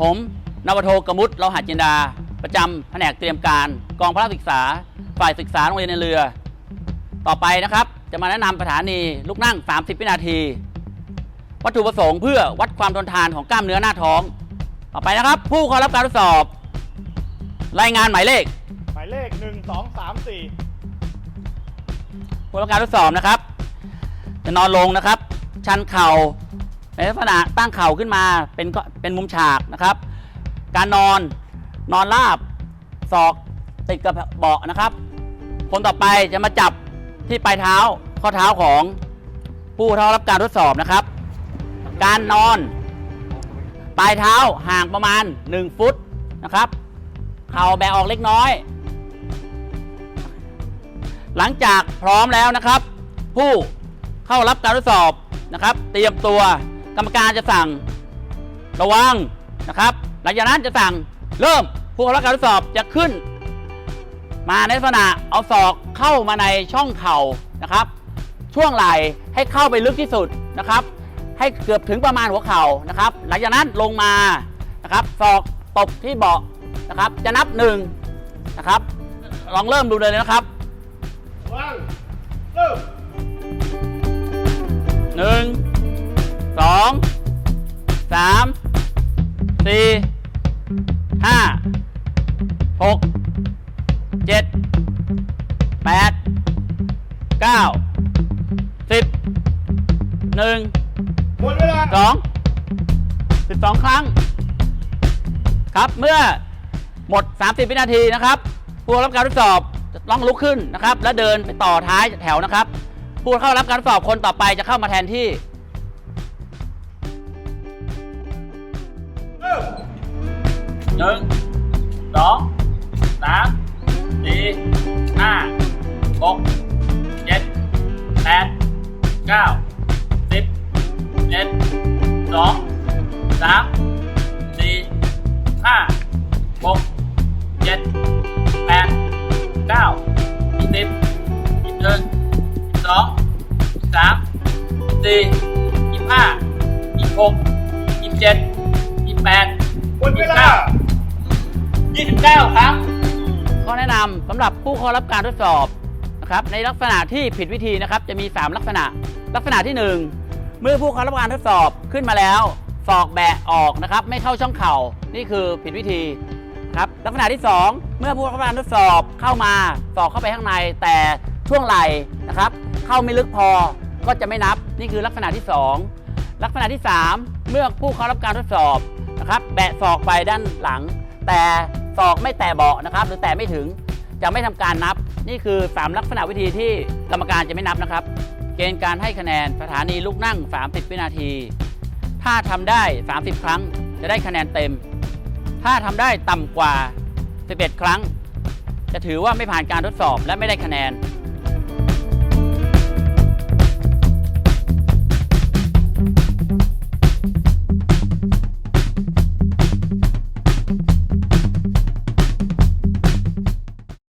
ผมนวโทกมุตเราหาจินดา ประจำแผนกเตรียมการ กองพระศึกษา ฝ่ายศึกษาโรงเรียนในเรือ ต่อไปนะครับ จะมาแนะนำสถานีลูกนั่ง 30 วินาที วัตถุประสงค์เพื่อวัดความทนทานของกล้ามเนื้อหน้าท้อง ต่อไปนะครับ ผู้เข้ารับการทดสอบ รายงานหมายเลขหมายเลข 1 2 3 4ผู้รับการทดสอบนะครับ จะนอนลงนะครับ ชันเข่า ในลักษณะตั้งเข่าขึ้นมาเป็นเป็นมุมฉากนะครับ การนอนนอนราบศอกติดกับเบาะนะครับ คนต่อไปจะมาจับที่ปลายเท้าข้อเท้าของผู้เข้ารับการทดสอบนะครับ การนอน ปลายเท้าห่างประมาณ 1 ฟุตนะครับ เข่าแบะออกเล็กน้อย หลังจากพร้อมแล้วนะครับ ผู้เข้ารับการทดสอบนะครับ เตรียมตัว รรมการจะสั่งระวังนะครับ หลังจากนั้นจะสั่งเริ่มผู้เข้ารับการทดสอบจะขึ้น มาในลักษณะเอาศอกเข้ามาในช่องเข่านะครับ ช่วงไหล่ให้เข้าไปลึกที่สุดนะครับ ให้เกือบถึงประมาณหัวเข่านะครับ หลังจากนั้นลงมานะครับศอกตบที่เบาะนะครับ จะนับหนึ่งนะครับ ลองเริ่มดูเลยนะครับวันเริ่มหนึ่งสองสามสี่ห้าหกเจ็ดแปดเก้าสิบหนึ่งหมดเวลาสองสิบสองครั้ง ครับเมื่อหมด 30 วินาทีนะครับ ผู้รับการทดสอบจะต้องลุกขึ้นนะครับ แล้วเดินไปต่อท้ายแถวนะครับ ผู้เข้ารับการทดสอบคนต่อไปจะเข้ามาแทนที่ หนึ่งสองสามสี่ห้าหกเจ็ดแปดเก้าสิบเอ็ดสองสามสี่ห้าหกเจ็ดแปดเก้ายี่สิบยี่สิบหนึ่งยี่สิบสองยี่สิบสามสี่ยี่สิบห้ายี่สิบหกยี่สิบเจ็ดยี่สิบแปดหมดเวลา 29 ครั้งข้อแนะนำสำหรับผู้เข้ารับการทดสอบนะครับในลักษณะที่ผิดวิธีนะครับจะมี 3 ลักษณะ ลักษณะที่ 1 เมื่อผู้เข้ารับการทดสอบขึ้นมาแล้วศอกแบะออกนะครับ ไม่เข้าช่องเข่านี่คือผิดวิธีครับลักษณะที่ 2 เมื่อผู้เข้ารับการทดสอบเข้ามาศอกเข้าไปข้างในแต่ช่วงไหล่นะครับ เข้าไม่ลึกพอก็จะไม่นับนี่คือลักษณะที่ 2 ลักษณะที่ 3 เมื่อผู้เข้ารับการทดสอบนะครับแบะศอกไปด้านหลัง แต่ศอกไม่แตะเบาะนะครับ หรือแตะไม่ถึงจะไม่ทำการนับ นี่คือ 3 ลักษณะวิธีที่กรรมการจะไม่นับนะครับ เกณฑ์การให้คะแนนสถานีลูกนั่ง 30 วินาที ถ้าทำได้ 30 ครั้งจะได้คะแนนเต็ม ถ้าทำได้ต่ำกว่า 11 ครั้ง จะถือว่าไม่ผ่านการทดสอบและไม่ได้คะแนน